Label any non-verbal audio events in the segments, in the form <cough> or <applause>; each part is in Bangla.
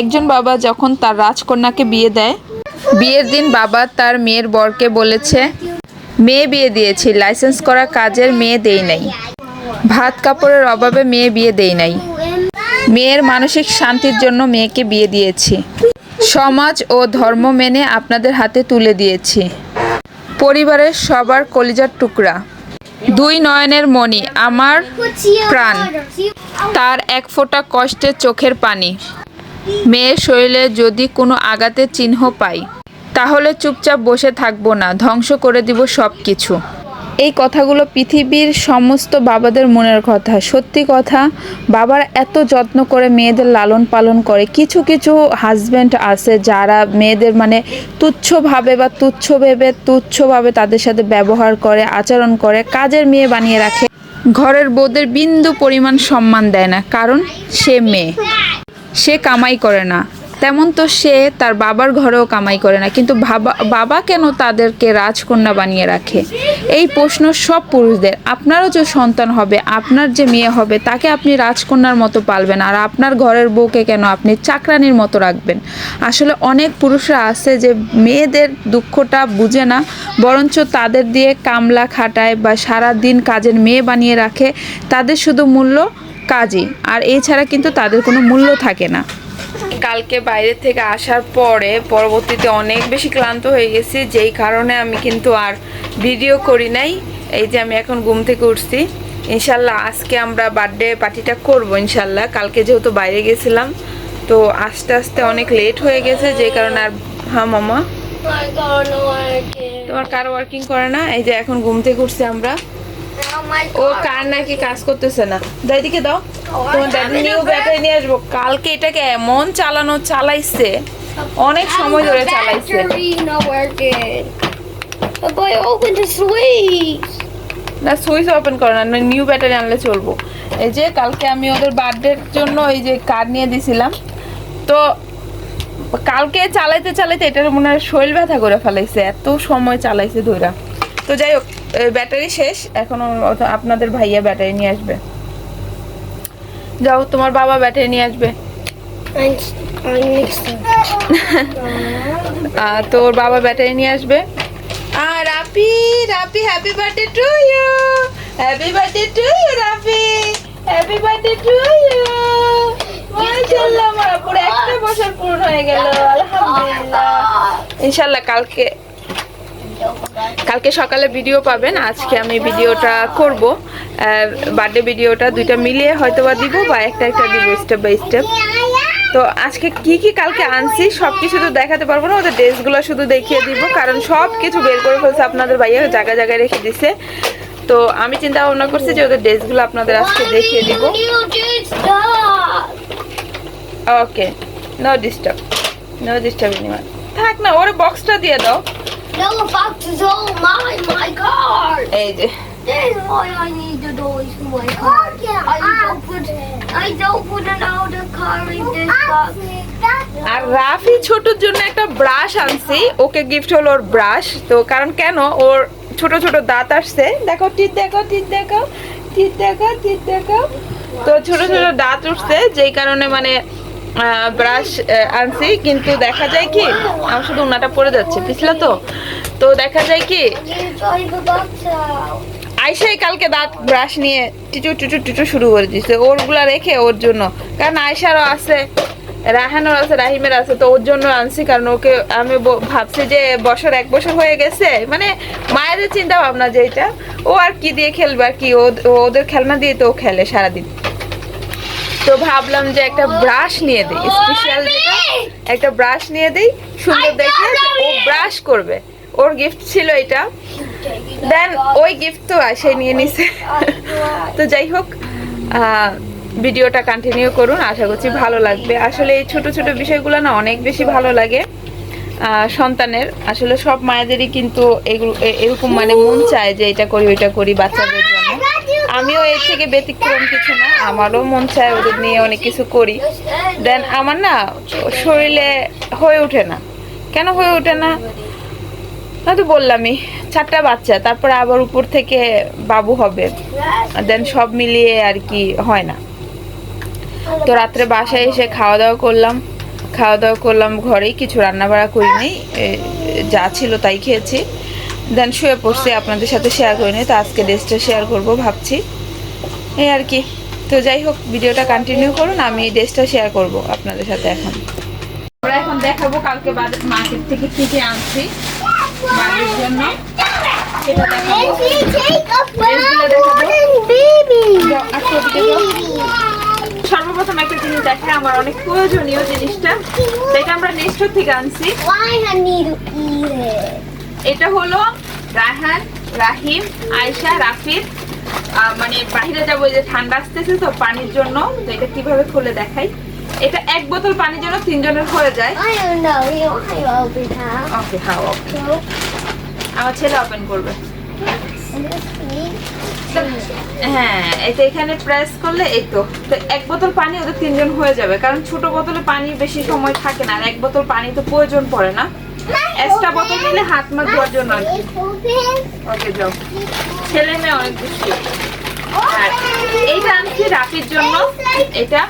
একজন বাবা যখন তার রাজকন্যাকে বিয়ে দেয়, বিয়ের দিন বাবা তার মেয়ের বরকে বলেছে, মেয়ে বিয়ে দিয়েছি, লাইসেন্স করা কাজের মেয়ে দেই নাই। ভাত কাপড়ের অভাবে মেয়ে বিয়ে দেই নাই। মেয়ের মানসিক শান্তির জন্য মেয়েকে বিয়ে দিয়েছি। সমাজ ও ধর্ম মেনে আপনাদের হাতে তুলে দিয়েছি। পরিবারের সবার কলিজার টুকরা। দুই নয়নের মণি, আমার প্রাণ। তার এক ফোঁটা কষ্টের চোখের পানি। মেয়ের শরীরে যদি কোনো আঘাতের চিহ্ন পাই তাহলে চুপচাপ বসে থাকব না ধ্বংস করে দিব সব কিছু এই কথাগুলো পৃথিবীর সমস্ত বাবাদের মনের কথা। সত্যি কথা বাবার এত যত্ন করে মেয়েদের লালন পালন করে। কিছু কিছু হাজব্যান্ড আছে যারা মেয়েদের মানে তুচ্ছভাবে বা তুচ্ছ ভেবে তুচ্ছভাবে তাদের সাথে ব্যবহার করে আচরণ করে কাজের মেয়ে বানিয়ে রাখে। ঘরের বউদের বিন্দু পরিমাণ সম্মান দেয় না কারণ সে মেয়ে। সে কামাই করে না। তেমন তো সে তার বাবার ঘরেও কামাই করে না। কিন্তু বাবা বাবা কেন তাদেরকে রাজকন্যা বানিয়ে রাখে? এই প্রশ্ন সব পুরুষদের। আপনারও যে সন্তান হবে, আপনার যে মেয়ে হবে, তাকে আপনি রাজকন্যার মতো পালবেন। আর আপনার ঘরের বউকে কেন আপনি চাকরানির মতো রাখবেন? আসলে অনেক পুরুষরা আছে যে মেয়েদের দুঃখটা বুঝে না, বরঞ্চ তাদের দিয়ে কামলা খাটায় বা সারা দিন কাজের মেয়ে বানিয়ে রাখে। তাদের শুধু মূল্য কাজই। আর এছাড়া কিন্তু তাদের কোনো মূল্য থাকে না। কালকে বাইরে থেকে আসার পরে পরবর্তীতে অনেক বেশি ক্লান্ত হয়ে গেছি যেই কারণে আমি কিন্তু আর ভিডিও করি নাই। এই যে আমি এখন ঘুম থেকে উঠছি। ইনশাল্লাহ আজকে আমরা বার্থডে পার্টিটা করব ইনশাল্লাহ। কালকে যেহেতু বাইরে গেছিলাম তো আস্তে আস্তে অনেক লেট হয়ে গেছে যে কারণে আর হ্যাঁ মামা. তোমার কার ওয়ার্কিং করে না? এই যে এখন ঘুম থেকে উঠছি আমরা। ও কার নাকি কাজ করতেছে না? দাদিকে দাও। তোমার দাদি নিউ ব্যাটারি নিয়ে আসব। কালকে এটাকে এমন চালানো চালাইছে। অনেক সময় ধরে চালাইছে. না সুইচ ওপেন করে না নিউ ব্যাটারি আনলে চলবো। এই যে কালকে আমি ওদের বার্থডের জন্য এই যে কার্ড নিয়ে দিছিলাম। তো কালকে চালাইতে চালাইতে এটার মনে হয় শরীর ব্যথা করে ফেলাইছে। এত সময় চালাইছে ধইরা। তো যাই হোক ব্যাটারি শেষ? এখন আপনাদের ভাইয়া ব্যাটারি নিয়ে আসবে। যাও তোমার বাবা ব্যাটারি নিয়ে আসবে। I, I mixed them. আহ, তো ওর বাবা ব্যাটারি নিয়ে আসবে। আর Rapi Rapi happy birthday to you happy birthday to you Rapi happy birthday to you মাশাআল্লাহ আমার পুরো একটা বছর পূর্ণ হয়ে গেল। আলহামদুলিল্লাহ। ইনশাআল্লাহ কালকে কালকে সকালে ভিডিও পাবেন, আজকে আমি ভিডিওটা করব। বার্থডে ভিডিওটা দুইটা মিলিয়ে হয়তো বা দিব বা একটা একটা দিব স্টেপ বাই স্টেপ তো আজকে কি কি কালকে আনছি সব কিছু তো দেখাতে পারব না, ওদের ড্রেসগুলো শুধু দেখিয়ে দিব, কারণ সব কিছু বের করে ফেলছে, আপনাদের ভাইয়া জায়গায় জায়গায় রেখে দিছে। তো আমি চিন্তা ভাবনা করছি যে ওদের ড্রেসগুলো আপনাদের আজকে দেখিয়ে দিব. Okay no disturb no disturb থাক না, ওর বক্সটা দিয়ে দাও। No, about to do my my car. এই যে That's why I need the doors for my car. I don't put I don't put another car in this box. আর রাফি ছোটর জন্য একটা ব্রাশ আনছি। ওকে গিফট হলো ওর ব্রাশ তো কারণ কেন? ওর ছোট ছোট দাঁত আসছে। দেখো টিপ দেখো টিপ দেখো টিপ দেখো টিপ দেখো। তো ছোট ছোট দাঁত উঠছে যেই কারণে মানে ব্রাশ আনছি, কিন্তু দেখা যায় কি, আমার শুধু ওনাটা পড়ে যাচ্ছে পিছলা তো তো দেখা যায় কি. আয়সাই কালকে দাঁত ব্রাশ নিয়ে টিটু টিটু টিটু শুরু করে দিচ্ছে ওরগুলা রেখে ওর জন্য কারণ আয়সারও আছে রাহানোর আছে রাহিমের আছে, তো ওর জন্য আনছি, কারণ ওকে আমি ভাবছি যে বছর এক বছর হয়ে গেছে মানে মায়েদের চিন্তা ভাবনা যে এটা, ও আর কি দিয়ে খেলবে আর কি ওদের খেলনা দিয়ে তো ও খেলে সারাদিন তো ভাবলাম যে একটা ব্রাশ নিয়ে দিই স্পেশাল যেটা। একটা ব্রাশ নিয়ে দিই সুন্দর দেখে ও ব্রাশ করবে। ওর গিফট ছিল এটা। দেন ওই গিফট তো আসে নিয়ে নিছে। তো যাই হোক ভিডিওটা কন্টিনিউ করুন আশা করছি ভালো লাগবে। আসলে এই ছোট ছোট বিষয়গুলো না অনেক বেশি ভালো লাগে। সন্তানের। আসলে সব মায়েদেরই কিন্তু এরকম মানে মন চায় যে এটা করি, ওইটা করি বাচ্চাদের জন্য। আমিও এর থেকে ব্যতিক্রম কিছু না, আমারও মন চায় ওদের নিয়ে অনেক কিছু করি। দেন আমার না শরীরে হয়ে ওঠে না। কেন হয়ে ওঠে না? তো বললামই, চারটা বাচ্চা, তারপরে আবার উপর থেকে বাবু হবে। দেন সব মিলিয়ে আর কি হয় না। তো রাত্রে বাসায় এসে খাওয়া দাওয়া করলাম। খাওয়া দাওয়া করলাম ঘরেই কিছু রান্না বাড়া করিনি। এ, যা ছিল তাই খেয়েছি। দেন শুয়ে পড়ছি আপনাদের সাথে শেয়ার করিনি তো আজকে ড্রেসটা শেয়ার করব ভাবছি। এই আর কি। তো যাই হোক ভিডিওটা কন্টিনিউ করুন আমি এই ড্রেসটা শেয়ার করব আপনাদের সাথে এখন। আমরা এখন দেখাবো কালকে বাজার মার্কেট থেকে কি কি আনছি বাড়ির জন্য। সেটা দেখাবো। দেখে আমার অনেক প্রয়োজনীয় জিনিসটা। এটা আমরা নেস্টোর থেকে আনছি? এটা হলো রায়হান রাহিম আয়শা রাফির মানে বাইরে যাব যে ঠান্ডা আসতেছে তো পানির জন্য। তো এটা কীভাবে খুলে দেখাই? এটা এক বোতল পানির জন্য তিনজনের হয়ে যায়. ওকে হ্যাঁ আমার ছেলে ওপেন করবে. হ্যাঁ এটা এখানে প্রেস করলে এই তো। তো এক বোতল পানি ওদের তিনজন হয়ে যাবে কারণ ছোট বোতলে পানি বেশি সময় থাকে না আর এক বোতল পানি তো প্রয়োজন পড়ে না। এক্সট্রা বোতল নিলে হাত মাছ ধোয়ার জন্য আর ওকে যাও। ছেলে মেয়ে অনেক আর এইটা আনছি রাফির জন্য। এটা.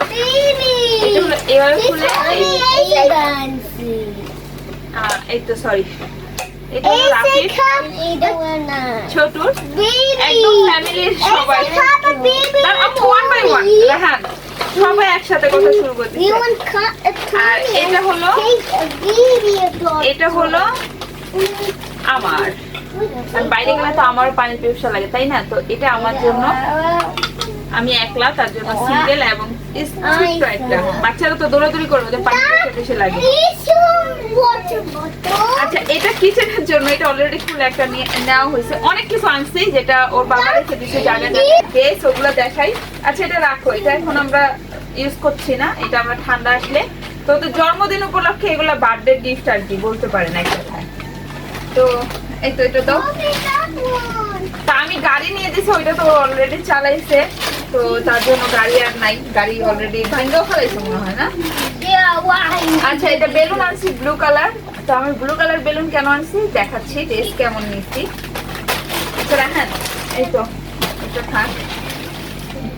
এটা হলো এভাবে খুলে এই। তো সরি এটা হলো রাফির. ছোটুর একদম ফ্যামিলির সবাই. ওয়ান বাই ওয়ান সবাই একসাথে কথা শুরু করতে আর এটা হলো-. এটা হলো আমার। আর বাইরে গেলে তো আমারও পানির পিপাসা লাগে তাই না? তো এটা আমার জন্য। আমি একলা তার জন্য সিঙ্গেল এবং ছোট্ট একটা। বাচ্চারা তো দৌড়াদৌড়ি করবে ওদের পানি পিপাসা লাগে Is your water bottle? আচ্ছা এটা কিচেনের জন্য এটা অলরেডি খুলে একটা নিয়ে নেওয়া হয়েছে। অনেক কিছু আনছি যেটা ওর বাবা রেখে দিচ্ছে জায়গা বেশ ওগুলো দেখাই। আচ্ছা এটা রাখো। এটা এখন আমরা ইউজ করছি না এটা আমরা ঠান্ডা আসলে। তো ওদের জন্মদিন উপলক্ষে এগুলো বার্থডে গিফট আর কি বলতে পারেন এক কথায়। তো এই তো এটা one. তা আমি গাড়ি নিয়ে দিছি ওইটা তো অলরেডি চালাইছে। তো তার জন্য গাড়ি আর নাই গাড়ি অলরেডি ভাঙ্গাও ফেলাইছে মনে হয় না? আচ্ছা এটা বেলুন আনছি ব্লু কালার তো আমি ব্লু কালার বেলুন কেন আনছি? দেখাচ্ছি টেস্ট কেমন নিচ্ছি। হ্যাঁ এই তো এটা থাক।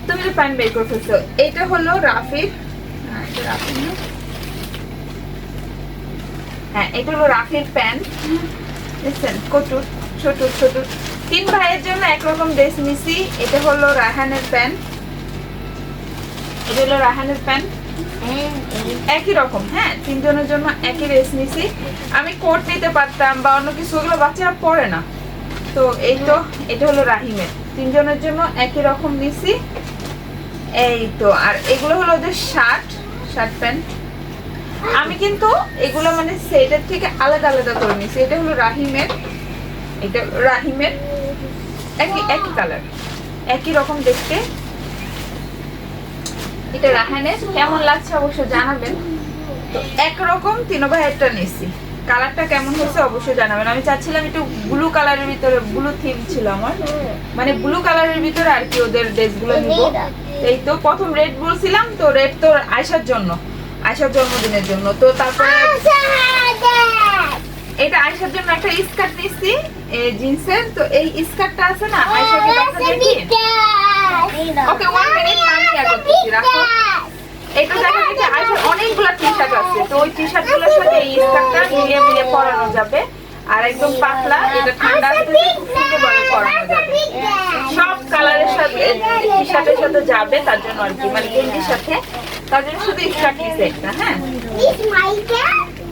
তুমি তো প্যান বের করে ফেলছো এটা হলো রাফির হ্যাঁ, এটা রাফির হ্যাঁ এটা হলো রাফির প্যান বুঝছেন কটুর ছোট ছোট। তিন ভাইয়ের জন্য একরকম ড্রেস নিছি। এটা হলো রাহানের প্যান এটা হলো রাহানের প্যান একই রকম হ্যাঁ তিনজনের জন্য একই রেস নিছি। আমি কোট নিতে পারতাম বা অন্য কিছু, ওগুলো বাচ্চারা পরে না। তো এই তো, এটা হলো রাহিমের। তিনজনের জন্য একই রকম নিছি। এই তো, আর এগুলো হলো ওদের শার্ট শার্ট প্যান্ট আমি কিন্তু এগুলো মানে সেটের থেকে আলাদা আলাদা করে নিছি। এটা হলো রাহিমের, এটা রাহিমের একই একই কালার একই রকম দেখতে। এটা রাহানের কেমন লাগছে অবশ্যই জানাবেন। তো একরকম তিন ভাইয়েরটা নিছি কালারটা কেমন হয়েছে অবশ্যই জানাবেন। আমি চাচ্ছিলাম একটু ব্লু কালারের ভিতরে ব্লু থিম ছিল আমার। মানে ব্লু কালারের ভিতরে আর কি ওদের ড্রেসগুলো নিব। এই তো প্রথম রেড বলছিলাম তো রেড তো আয়সার জন্য। আয়সার জন্মদিনের জন্য। তো তারপরে এটা আয়সার জন্য একটা স্কার্ট নিচ্ছি জিন্সের। তো এই স্কার্টটা আছে না আয়সাকে ওকে ওয়ান মিনিট আর করতেছি রাখো। এটা দেখা গেছে আয়সার অনেকগুলো টি শার্ট আছে। তো ওই টি শার্টগুলোর সাথে এই স্কার্টটা মিলিয়ে মিলিয়ে পরানো যাবে। আর একদম পাতলা এটা ঠান্ডা সুন্দরভাবে পরানো যাবে। সব কালারের সাথে টি শার্টের সাথে যাবে তার জন্য আর কি। মানে গেঞ্জির সাথে। তার জন্য শুধু স্কার্ট নিচ্ছে একটা হ্যাঁ?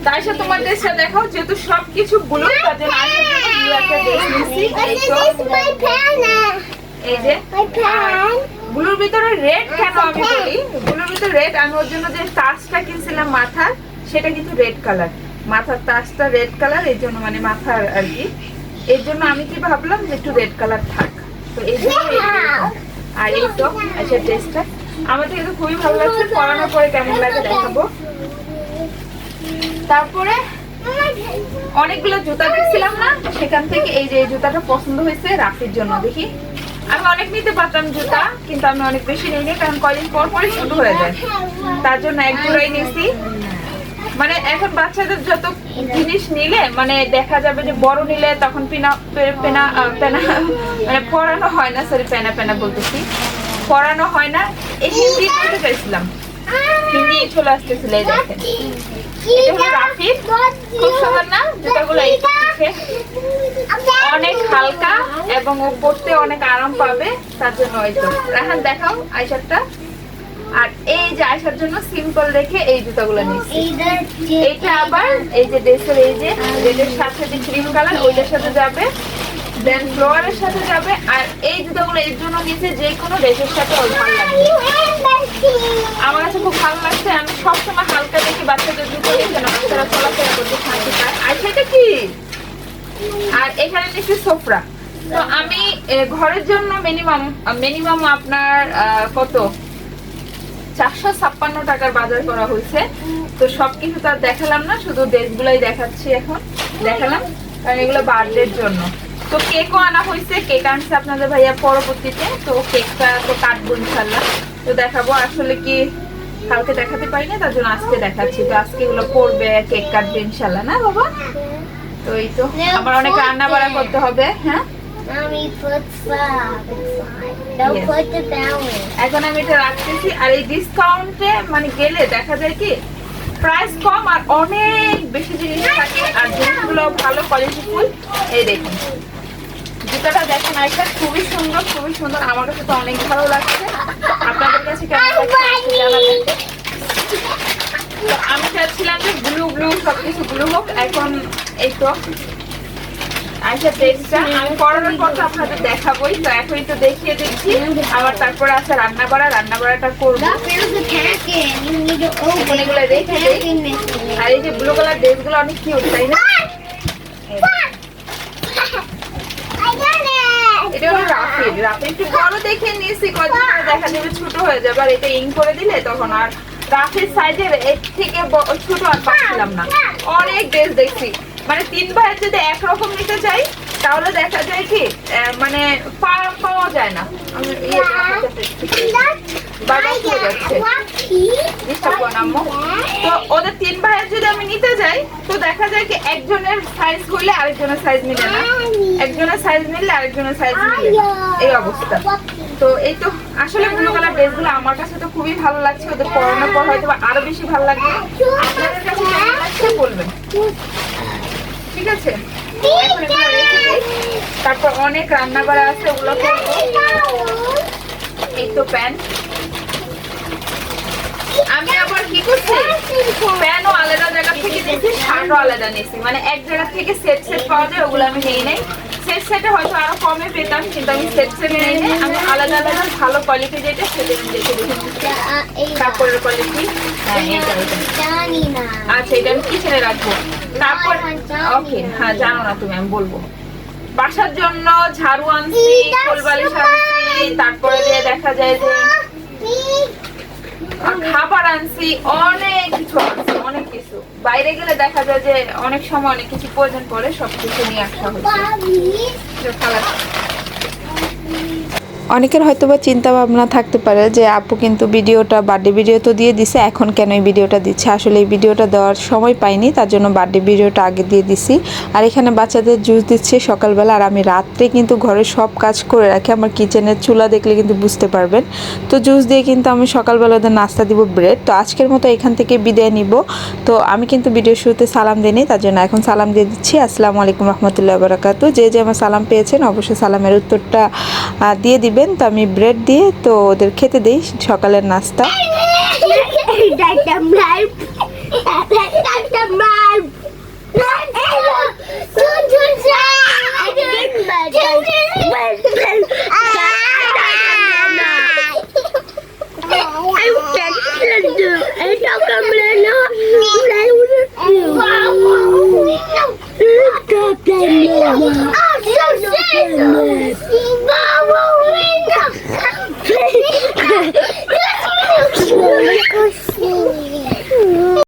তার সাথে তোমার ড্রেসটা দেখাও যেহেতু সবকিছু ব্লু তার জন্য আয়সার একটা ড্রেস নিচ্ছি এই যে। ব্লুর ভিতরে রেড কেন আমি বলি? ব্লুর ভিতরে রেড আমি ওর জন্য যে তাজটা কিনছিলাম মাথার সেটা কিন্তু রেড কালার মাথার তাজটা রেড কালারের জন্য মানে মাথার আর কি। এর জন্য আমি কি ভাবলাম যে একটু রেড কালার থাক। তো এই জন্য আর এই তো আচ্ছা ড্রেসটা আমার থেকে খুবই ভালো লাগছে পরানোর পরে কেমন লাগে দেখাবো। তারপরে অনেকগুলো জুতা দেখছিলাম না সেখান থেকে এই যে এই জুতাটা পছন্দ হয়েছে রাফির জন্য দেখি। আমি অনেক নিতে পারতাম জুতা, কিন্তু আমি অনেক বেশি নিইনি, কারণ কয়দিন পর পরে শুরু হয়ে যায়। তার জন্য এক জোড়াই নিয়েছি মানে এখন বাচ্চাদের যত জিনিস নিলে মানে দেখা যাবে যে বড় নিলে তখন পিনা পেনা পেনা মানে পরানো হয় না সরি পেনা পেনা বলতেছি। পরানো হয় না এই হিন্দি বলতে চাইছিলাম। হিন্দি চলে আসতেছিল, এই দেখেন। এটা হলো রাফির খুব সুন্দর না? জুতাগুলো এই অনেক হালকা এবং ও পড়তে অনেক আরাম পাবে তার জন্য ওই তো। রাহান দেখাও আইসারটা আর এই যে আয়সার জন্য সিম্পল রেখে এই জুতাগুলো নিয়েছি এইটা আবার এই যে ড্রেসের এই যে রেডের সাথে যে ক্রিম কালার ওইটার সাথে যাবে। দেন ফ্লোয়ারের সাথে যাবে। আর এই জুতাগুলো এর জন্য নিচে যে কোনো ড্রেসের সাথে ওর ভালো লাগবে আমার কাছে খুব ভালো লাগছে আমি সবসময় হালকা দেখি বাচ্চাদের জুতো দেখে না বাচ্চারা চলাফেরা করতে শান্তি পায় আর সেটা কি আর এখানে নিচ্ছি সোফরা। তো আমি ঘরের জন্য মিনিমাম মিনিমাম আপনার কত? চারশো ছাপ্পান্ন টাকার বাজার করা হয়েছে। তো সবকিছু তো আর দেখালাম না, শুধু ড্রেসগুলাই দেখাচ্ছি এখন। দেখালাম, কারণ এগুলো বার্থডের জন্য। তো কেকও আনা হয়েছে, কেক আনছে আপনাদের ভাইয়া পরবর্তীতে। তো কেকটা তো কাটবো ইনশাল্লাহ তো দেখাবো, আসলে কি কালকে দেখাতে পারি না তার জন্য আজকে দেখাচ্ছি। তো আজকে এগুলো পড়বে কেক কাটবে ইনশাল্লাহ না বাবা? তো এই তো আমার অনেক রান্না বাড়া করতে হবে হ্যাঁ. এখন আমি এটা রাখতেছি আর এই ডিসকাউন্টে মানে গেলে দেখা যায় কি প্রাইস কম আর অনেক বেশি জিনিস থাকে আর জিনিসগুলো ভালো কোয়ালিটিফুল এই দেখুন জুতাটা দেখেন একটা খুবই সুন্দর খুবই সুন্দর। আমার কাছে তো অনেক ভালো লাগছে। আপনাদের কাছে কেমন লাগছে? আমি চাচ্ছিলাম যে ব্লু ব্লু সবকিছু ব্লু হোক এখন এই তো আচ্ছা ড্রেসটা আমি তো আপনাদের দেখাবোই তো এখনই তো দেখিয়ে দিচ্ছি। আবার তারপরে আছে রান্না বাড়া রান্না বাড়াটা করব। এগুলো. আর এই যে ব্লু কালার ড্রেসগুলো অনেক কিউট তাই না? এটা হলো একটু বড় দেখে নিয়েছি কদিন দেখা যাবে ছোট হয়ে যাবে। আর এটা ইং করে দিলে তখন আর রাফির সাইজের এর থেকে ছোট আর পাচ্ছিলাম না। অনেক ড্রেস দেখছি। মানে তিন ভাইয়ের যদি একরকম নিতে চাই তাহলে দেখা যায় কি মানে পাওয়া যায় না। আমি ইয়ে বাবা চলে যাচ্ছে। তো ওদের তিন ভাইয়ের যদি আমি নিতে যাই তো দেখা যায় কি একজনের সাইজ করলে আরেকজনের সাইজ মিলে না। একজনের সাইজ মিললে আরেকজনের সাইজ মিলে এই অবস্থা। তো এই তো আসলে ব্লু কালার ড্রেসগুলো আমার কাছে তো খুবই ভালো লাগছে, ওদের পর হয়তো আরও বেশি ভালো আপনাদের কাছে কেমন লাগছে বলবেন? ঠিক আছে। তারপর অনেক রান্না বাড়া আছে, ওগুলো এই তো প্যান্ট আমি আবার কি করছি? প্যানও আলাদা জায়গা থেকে নিয়েছি, শার্টও আলাদা নিয়েছি। মানে এক জায়গা থেকে সেট সেট পাওয়া যায়, ওগুলো আমি নিয়ে নেই। সেট সেটে হয়তো আরও কমে পেতাম, কিন্তু আমি সেট সেট আমি আলাদা আলাদা ভালো কোয়ালিটি যেটা সেটা আমি দেখে দেখে কাপড়ের কোয়ালিটি. আচ্ছা এটা আমি কিচেনে রাখব। তারপর ওকে হ্যাঁ জানো না তুমি, আমি বলব। বাসার জন্য ঝাড়ু আনছি, কোলবালিশ আনছি, তারপরে দিয়ে দেখা যায় যে খাবার আনছি, অনেক কিছু আনছি। বাইরে গেলে দেখা যায় যে অনেক সময় অনেক কিছু প্রয়োজন পড়ে সবকিছু নিয়ে আসা হচ্ছে। অনেকের হয়তো বা চিন্তা ভাবনা থাকতে পারে যে, আপু কিন্তু ভিডিওটা বার্থডে ভিডিও তো দিয়ে দিছে, এখন কেন এই ভিডিওটা দিচ্ছে? আসলে এই ভিডিওটা দেওয়ার সময় পাইনি, তার জন্য বার্থডে ভিডিওটা আগে দিয়ে দিছি। আর এখানে বাচ্চাদের জুস দিচ্ছে সকালবেলা, আর আমি রাত্রে কিন্তু ঘরের সব কাজ করে রাখি। আমার কিচেনের চুলা দেখলে কিন্তু বুঝতে পারবেন। তো জুস দিয়ে কিন্তু আমি সকালবেলা ওদের নাস্তা দিব ব্রেড তো আজকের মতো এখান থেকে বিদায় নিব। তো আমি কিন্তু ভিডিও শুরুতে সালাম দিইনি তার জন্য এখন সালাম দিয়ে দিচ্ছি। আসসালামু আলাইকুম রহমতুল্লাহ বারাকাতু যে যে আমার সালাম পেয়েছেন, অবশ্যই সালামের উত্তরটা দিয়ে দিবেন। তো আমি ব্রেড দিয়ে তো ওদের খেতে দিই সকালের নাস্তা। <laughs>